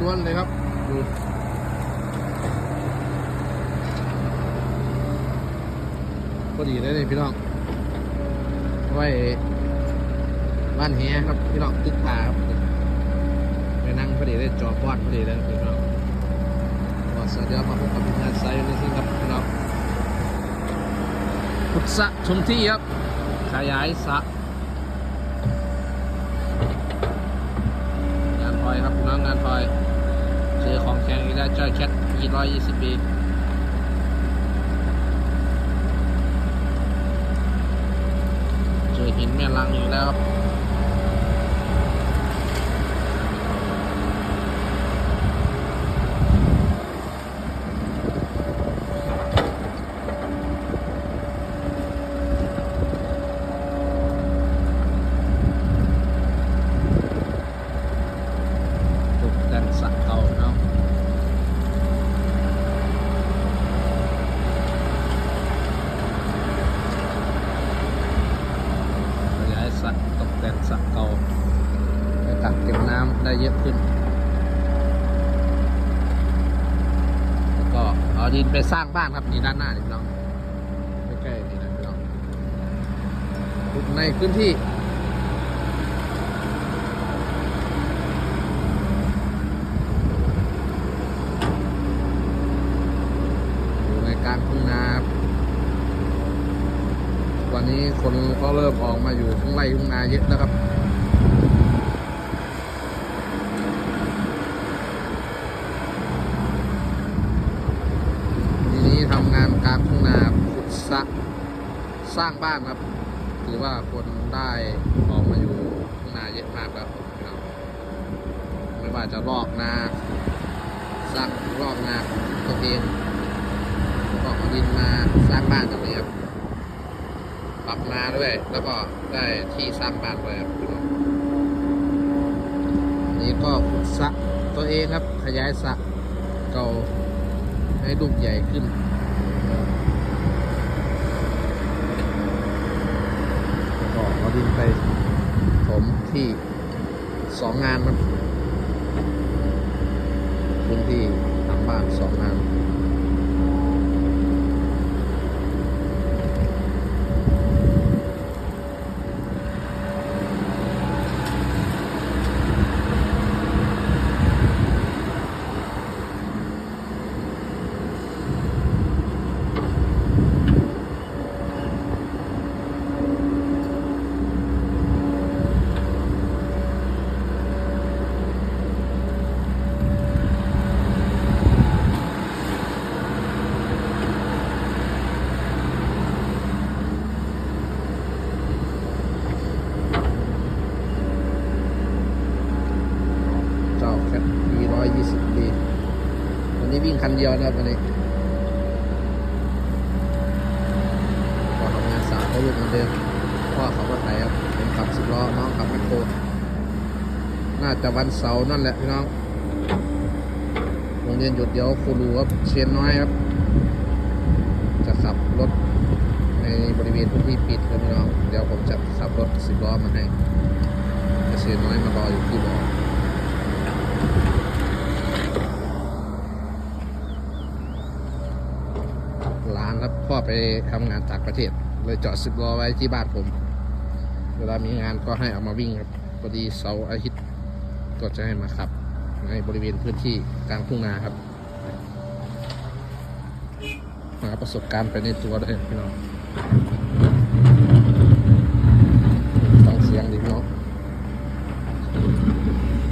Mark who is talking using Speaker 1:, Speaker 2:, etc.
Speaker 1: ล้วนๆเลยครับดูพอดีเลยนี่พี่น้องไว้บ้านเฮียครับพี่น้องตึกตาครับไปนั่งพอดีได้จอป้อนพอดีเลยพี่น้องก็สวัสดีครับมาพบกับพี่งานไซส์นี่สิครับพี่น้องพุทธะชมที่ครับ ขยายสระงานพลอยครับพี่น้องงานพลอย เจอของแข็งอีกแล้วจ้อยแคทยี่ร้อยยี่สิบปี เจอหินแม่ลังอยู่แล้วครับตกแต่งสระเก่าเนาะขยายสระตกแต่งสระเก่าให้กักเก็บน้ำ ได้เยอะขึ้น แล้วก็เอาดินไปสร้างบ้านครับนี่ด้านหน้านี่พี่น้องใกล้นี่นะน้องในพื้นที่ดูในกลางทุ่งนาวันนี้คนก็เริ่มออกมาอยู่ทุ่งไร่ทุ่งนาเยอะแล้วครับ ทีนี้ทำงานกลางทุ่งนาขุดสระสร้างบ้านครับ ถือว่าคนได้ออกมาอยู่ทุ่งนาเยอะมากแล้วพี่น้องไม่ว่าจะลอกนาสร้างลอกนาตัวเองก็เอาดินมาสร้างบ้านตรงนี้ครับปรับนาด้วย แล้วก็ได้ที่สร้างบ้านด้วยครับพี่น้องนี้ก็ขุดสระตัวเองครับขยายสระเก่าให้ลูกใหญ่ขึ้น ก็เอาดินไปถม ที่สองงานครับพื้นที่ทำบ้านสองงาน 120 ปี วันนี้วิ่งคันเดียวนะครัวันนี้พอทำงานสาวก็ลูกเหมือนเดิมพ่อขาก็ไทยครับผมขับสิบล้อน้องขับแมคโครน่าจะวันเสาร์นั่นแหละพี่น้องโรงเรียนหยุดเดี๋ยวครูรูครับเชียนน้อยครับ จะขับรถในบริเวณพื้นที่ปิดครับพี่น้อง เดี๋ยวผมจะขับรถสิบล้อมาให้เชียนน้อยมารออยู่ที่บ่อานครับพ่อไปทำงานต่างประเทศ เลยจอดสิบล้อไว้ที่บ้านผม เวลามีงานก็ให้เอามาวิ่งครับพอดีเสาร์อาทิตย์ก็จะให้มาขับ ในบริเวณพื้นที่กลางทุ่งนาครับหาประสบการณ์ไปในตัวด้วยพี่น้อง